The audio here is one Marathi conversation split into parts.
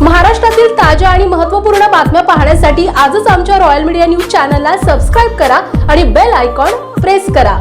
महाराष्ट्रातील ताज्या आणि महत्त्वपूर्ण बातम्या पाहण्यासाठी आजच आमच्या रॉयल मीडिया न्यूज चॅनलला सबस्क्राईब करा आणि बेल आयकॉन प्रेस करा.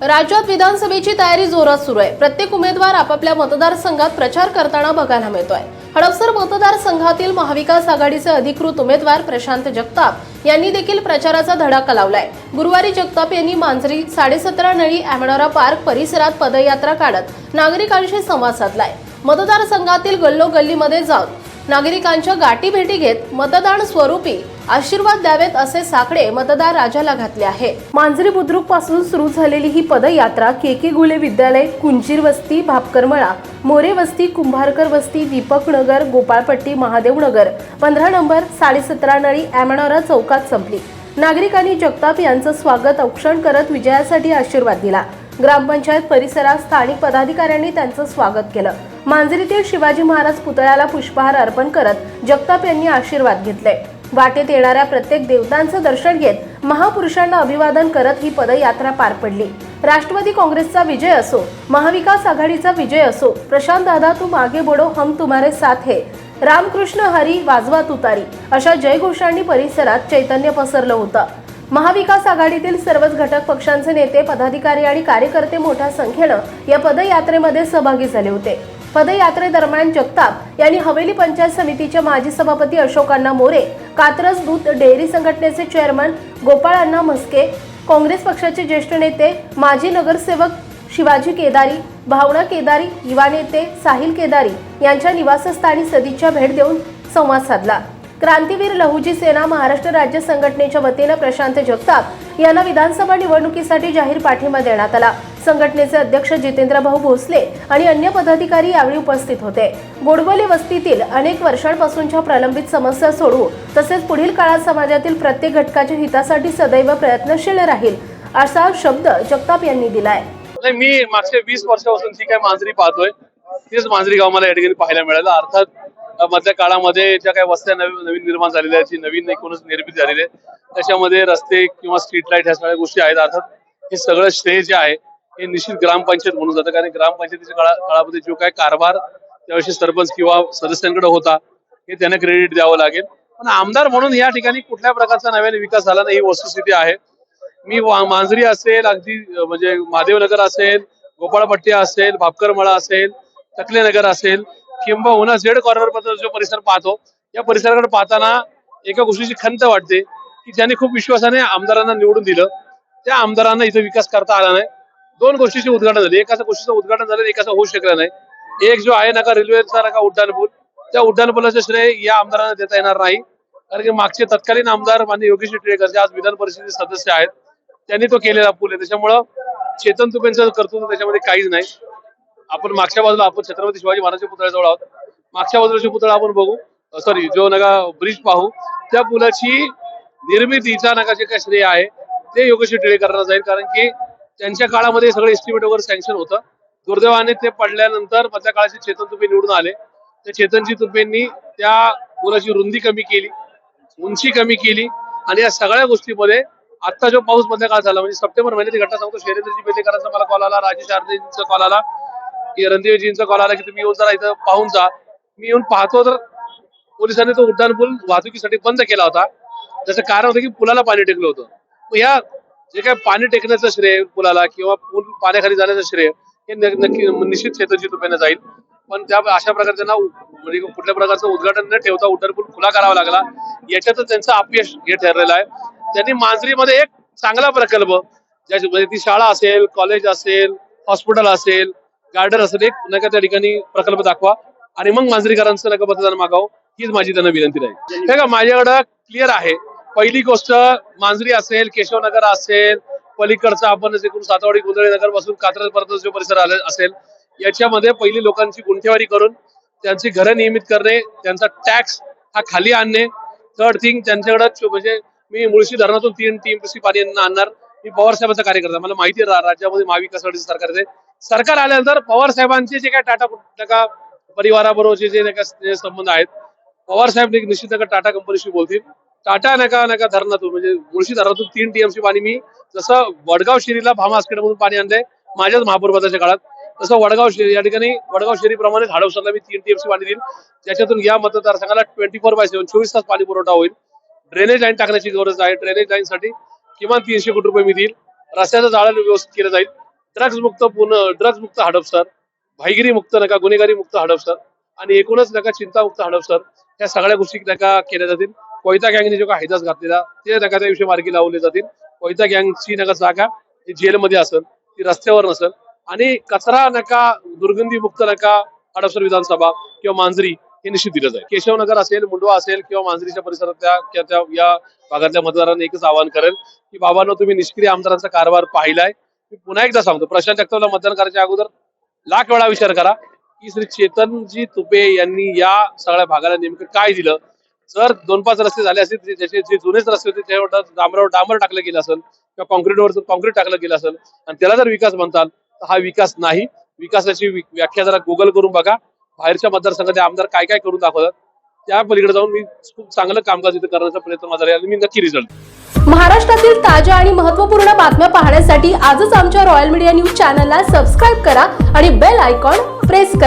राज्यात विधानसभेची तयारी जोरात सुरू आहे. प्रत्येक उमेदवार आपापल्या मतदारसंघात प्रचार करताना बघायला मिळतोय. हडपसर मतदारसंघातील महाविकास आघाडीचे अधिकृत उमेदवार प्रशांत जगताप यांनी देखील प्रचाराचा धडाका लावलाय. गुरुवारी जगताप यांनी मांजरी साडेसतरा नळी अॅमनोरा पार्क परिसरात पदयात्रा काढत नागरिकांशी संवाद साधलाय. मतदारसंघातील गल्लोगल्लीमध्ये जाऊन नागरिकांच्या गाठीभेटी घेत मतदान स्वरूपी आशीर्वाद द्यावेत असे साकडे मतदार राजाला घातले आहे. मांजरी बुद्रुकपासून सुरू झालेली ही पदयात्रा केके गुले विद्यालय कुंजीर वस्ती भापकरमळा मोरे वस्ती कुंभारकर वस्ती दीपक नगर गोपाळपट्टी महादेव नगर पंधरा नंबर साडेसतरा नळी ॲमेनोरा चौकात संपली. नागरिकांनी जगताप यांचं स्वागत औक्षण करत विजयासाठी आशीर्वाद दिला. ग्रामपंचायत परिसरात स्थानिक पदाधिकाऱ्यांनी त्यांचं स्वागत केलं. मांजरीतील शिवाजी महाराज पुतळ्याला पुष्पहार अर्पण करत जगताप यांनी आशीर्वाद घेतले. वाटेत येणाऱ्या प्रत्येक देवतांचं दर्शन घेत महापुरुषांना अभिवादन करत ही पदयात्रा पार पडली. राष्ट्रवादी काँग्रेसचा विजय असो महाविकास आघाडीचा विजय असो प्रशांत दादा तू मागे बोडो हम तुम्हारे साथ हे. रामकृष्ण हरी वाजवा तुतारी अशा जयघोषांनी परिसरात चैतन्य पसरलं होतं. महाविकास आघाडीतील सर्वच घटक पक्षांचे नेते पदाधिकारी आणि कार्यकर्ते मोठ्या संख्येनं या पदयात्रेमध्ये सहभागी झाले होते. पदयात्रेदरम्यान जगताप यांनी हवेली पंचायत समितीचे माजी सभापती अशोकांना मोरे कात्रज दूध डेअरी संघटनेचे चेअरमन गोपाळ अण्णा म्हस्के काँग्रेस पक्षाचे ज्येष्ठ नेते माजी नगरसेवक शिवाजी केदारी भावना केदारी युवा नेते साहिल केदारी यांच्या निवासस्थानी सदिच्छा भेट देऊन संवाद साधला. क्रांतीवीर लहुजी सेना महाराष्ट्र राज्य संघटनेच्या वतीनं प्रशांत जगताप यांना विधानसभा निवडणुकीसाठी जाहीर पाठिंबा देण्यात आला. संघटनेचे अध्यक्ष जितेंद्र भाऊ भोसले आणि अन्य पदाधिकारी यावेळी उपस्थित होते. गोडबोले वस्तीतील अनेक वर्षांपासूनच्या प्रलंबित समस्या सोडवू तसेच पुढील काळात समाजातील प्रत्येक घटकाच्या हितासाठी सदैव प्रयत्नशील राहील असा शब्द जगताप यांनी दिलाय. मी मागच्या वीस वर्षापासून जी काय मांजरी पाहतोय तीच मांजरी गाव मला या ठिकाणी पाहायला मिळालं. अर्थात मधल्या काळामध्ये ज्या काही वस्त्या नवीन नवीन निर्माण झालेल्या आहेत जी नवीन एकूणच निर्मित झालेली आहे त्याच्यामध्ये रस्ते किंवा स्ट्रीट लाइट ह्या सगळ्या गोष्टी आहेत. अर्थात हे सगळं श्रेय जे आहे हे निश्चित ग्रामपंचायत म्हणून जातं. कारण ग्रामपंचायतीच्या काळा काळामध्ये जो काय कारभार त्याविषयी सरपंच किंवा सदस्यांकडे होता हे त्यांना क्रेडिट द्यावं लागेल. पण आमदार म्हणून या ठिकाणी कुठल्या प्रकारचा नव्याने विकास झाला नाही ही वस्तुस्थिती आहे. मी मांजरी असेल अगदी म्हणजे महादेवनगर असेल गोपाळपट्टी असेल भापकरमळा असेल तकलेनगर असेल किंबहुना झेड कॉर्नर जो परिसर पाहतो या परिसराकडे पाहताना एका गोष्टीची खंत वाटते की ज्यांनी खूप विश्वासाने आमदारांना निवडून दिलं. त्या आमदारांना इथं विकास करता आला नाही. दोन गोष्टीचे उद्घाटन झाले. एकाचं गोष्टीचं उद्घाटन झालं एकाचं होऊ शकलं नाही. एक जो आहे नका रेल्वेचा नका उड्डाणपूल त्या उड्डाणपुलाचं श्रेय या आमदारांना देता येणार नाही. कारण की मागचे तत्कालीन आमदार मान्य योगेश टिळेकर जे आज विधान परिषदेचे सदस्य आहेत त्यांनी तो केलेला पूल आहे. त्याच्यामुळं चेतन तुपेंचं कर्तृत्व त्याच्यामध्ये काहीच नाही. आपण मागच्या बाजूला आपण छत्रपती शिवाजी महाराजांच्या पुतळ्याजवळ आहोत. मागच्या बाजूला पुतळा आपण बघू. सॉरी जो नका ब्रिज पाहू त्या पुलाची निर्मितीचा नका जे काय श्रेय आहे ते योगेश टिळेकरांना जाईल. कारण की त्यांच्या काळामध्ये सगळं एस्टिमेट वगैरे सँक्शन होतं. दुर्दैवाने ते पडल्यानंतर मधल्या काळाचे चेतन तुपे निवडून आले. त्या चेतनजी तुपेंनी त्या पुलाची रुंदी कमी केली उंची कमी केली आणि या सगळ्या गोष्टीमध्ये आता जो पाऊस मधल्या काळ झाला म्हणजे सप्टेंबर महिन्याची घटना सांगतो शैलेंद्रजी बेलेकरांचा मला कॉल आला राजेश आर्देजींचा कॉल आला की रणदेवजींचा कॉल आला की तुम्ही येऊन जरा इथं पाहून जा. मी येऊन पाहतो तर पोलिसांनी तो उड्डाण पूल वाहतुकीसाठी बंद केला होता. त्याचं कारण होतं की पुलाला पाणी टेकलं होतं. या जे काय पाणी टेकण्याचं श्रेय पुलाला किंवा पूल पाण्याखाली जाण्याचं श्रेय हे नक्की निश्चित क्षेत्राची तुपेनं जाईल. पण त्या अशा प्रकारे त्यांना म्हणजे कुठल्या प्रकारचं उद्घाटन न ठेवता उड्डाणपूल खुला करावा लागला. याच्यातच त्यांचं अपयश हे ठरलेलं आहे. त्यांनी मांजरीमध्ये एक चांगला प्रकल्प ज्याची म्हणजे ती शाळा असेल कॉलेज असेल हॉस्पिटल असेल गार्डन असेल एक नका त्या ठिकाणी प्रकल्प दाखवा. आणि मग मांजरीकरांचं नका मतदान मागावं. हीच माझी त्यांना विनंती राहील. हे का माझ्याकडं क्लिअर आहे. पहिली गोष्ट मांजरी असेल केशवनगर असेल पलीकडचा आपण जे करून सातवाडी गोंधळी नगरपासून कात्रज पर्यंत जो परिसर आले असेल याच्यामध्ये पहिली लोकांची गुंठेवारी करून त्यांची घरं नियमित करणे त्यांचा टॅक्स हा खाली आणणे. थर्ड थिंग त्यांच्याकडे म्हणजे मी मुळशी धरणातून तीन टीएमपीसी पाणी आणणार. मी पवार साहेबांचा कार्यकर्ता मला माहिती आहे राज्यामध्ये महाविकास सरकार आहे सरकार आल्यानंतर पवार साहेबांचे जे काय टाटा टाका परिवाराबरोबरचे जे नका संबंध आहेत पवार साहेब निश्चित टाटा कंपनीशी बोलतील. टाटा नका नका धरणातून म्हणजे मुळशी धरणातून तीन टीएमसी पाणी मी जसं वडगाव शिरीला भामा मधून पाणी आणलंय माझ्याच महापौरपदाच्या काळात तसं वडगाव शिरी या ठिकाणी वडगाव शहरीप्रमाणे हाडवसरला मी तीन टीएमसी पाणी देईल ज्याच्यातून या मतदारसंघाला ट्वेंटी फोर बाय सेव्हन चोवीस तास पाणी पुरवठा होईल. ड्रेनेज लाईन टाकण्याची गरज आहे. ड्रेनेज लाईन साठी किमान तीनशे कोटी रुपये मी देईल. रस्त्याचं जाळं व्यवस्थित केलं जाईल. ड्रग्ज मुक्त पुणे ड्रग्ज मुक्त हडपसर. भाईगिरी मुक्त नका गुन्हेगारी मुक्त हडपसर. आणि एकूणच नका चिंतामुक्त हडपसर. या सगळ्या गोष्टी नका केल्या जातील. कोयता गँगने जो काही हैदास घातलेला ते नका त्या विषयी मार्गी लावले जातील. कोयता गँगची नका जागा ही जेलमध्ये असेल ती रस्त्यावर नसेल. आणि कचरा नका दुर्गंधी मुक्त नका हडपसर विधानसभा किंवा मांजरी हे निश्चित दिलं जाईल. केशवनगर असेल मुंडवा असेल किंवा मांजरीच्या परिसरातल्या किंवा त्या या भागातल्या मतदारांना एकच आवाहन करेल की बाबांनो तुम्ही निष्क्रिय आमदारांचा कारभार पाहिलाय. मी पुन्हा एकदा सांगतो प्रशांत जगतावला मतदान करायच्या अगोदर लाख वेळा विचार करा की श्री चेतनजी तुपे यांनी या सगळ्या भागाला नेमकं काय दिलं? जर दोन पाच रस्ते झाले असतील जसे जे जुनेच रस्ते होते त्यावर डांबरावर डांबर टाकलं गेलं असेल किंवा कॉन्क्रीटवर कॉन्क्रीट टाकलं गेलं असेल आणि त्याला जर विकास म्हणताल तर हा विकास नाही. विकासाची व्याख्या जरा गुगल करून बघा. बाहेरच्या मतदारसंघाचे आमदार काय काय करून दाखवतात त्या पलीकडे जाऊन मी खूप चांगलं कामकाज इथे करण्याचा प्रयत्न माझा आणि मी नक्की रिझल्ट महाराष्ट्रातील ताज्या आणि महत्त्वपूर्ण बातम्या पाहण्यासाठी आजच आमच्या रॉयल मीडिया न्यूज चॅनलला सबस्क्राईब करा आणि बेल आयकॉन प्रेस करा.